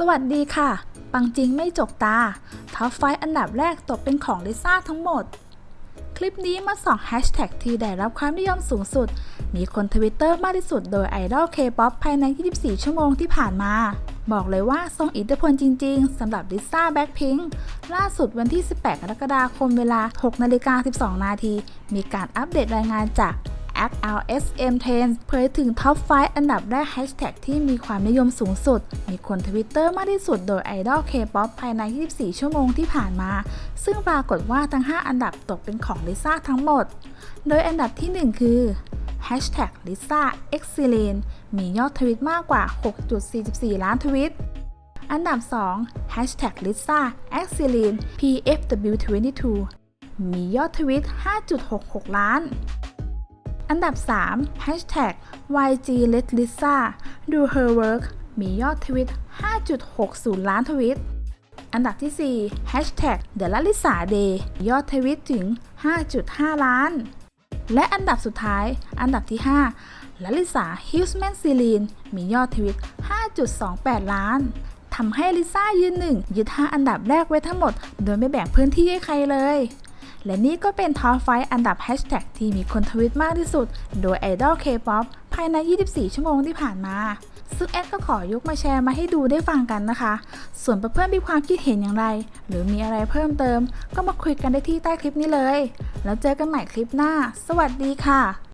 สวัสดีค่ะ ปังจริงไม่จกตาท็อปไฟอันดับแรกตกเป็นของลิซ่าทั้งหมด คลิปนี้มาส่องแฮชแท็กที่ได้รับความนิยมสูงสุด มีคนทวิตเตอร์มากที่สุดโดยไอดอลเคป๊อปภายใน 24 ชั่วโมงที่ผ่านมา บอกเลยว่าทรงอิทธิพลจริงๆสำหรับลิซ่าแบ็คพิงค์ล่าสุดวันที่ 18 กรกฎาคมเวลา 6 นาฬิกา 12 นาที มีการอัปเดตรายงานจาก แอป LSM Trends เผยถึงท็อป 5 อันดับแรกแฮชแท็กที่มีความนิยมสูงสุด มีคนทวิตเตอร์มากที่สุดโดยไอดอลเคป๊อปภายใน 24 ชั่วโมงที่ผ่านมา ซึ่งปรากฏว่าทั้ง 5 อันดับตกเป็นของลิซ่าทั้งหมด โดยอันดับที่ 1 คือ Hashtag Lisa Excellent มียอดทวิตมากกว่า 6.44 ล้านทวิต อันดับ 2 Hashtag Lisa Excellent PFW22 มียอดทวิต 5.66 ล้าน อันดับ 3 Hashtag YG Let Lisa Do Her Work มียอดทวิต 5.60 ล้านทวิต อันดับที่ 4 Hashtag The Lalisa Day ยอดทวิตถึง 5.5 ล้าน และอันดับสุดท้าย อันดับที่5ลลิสาฮิลส์แมนซีลีนมียอดทวิต 5.28 ล้านทำให้ลิซ่ายืนหนึ่งยึด 5 อันดับแรกไว้ทั้งหมด โดยไม่แบ่งพื้นที่ให้ใครเลย และนี่ก็เป็นท็อปไฟอันดับแฮชแท็กที่มีคนทวิตมากที่สุด โดยไอดอลเคป๊อปภายใน 24 ชั่วโมงที่ผ่านมา ซึ่งแอดก็ขอยกมาแชร์มาให้ดูได้ฟังกันนะคะ ส่วนเพื่อนๆมีความคิดเห็นอย่างไร หรือมีอะไรเพิ่มเติม ก็มาคุยกันได้ที่ใต้คลิปนี้เลย แล้วเจอกันใหม่คลิปหน้า สวัสดีค่ะ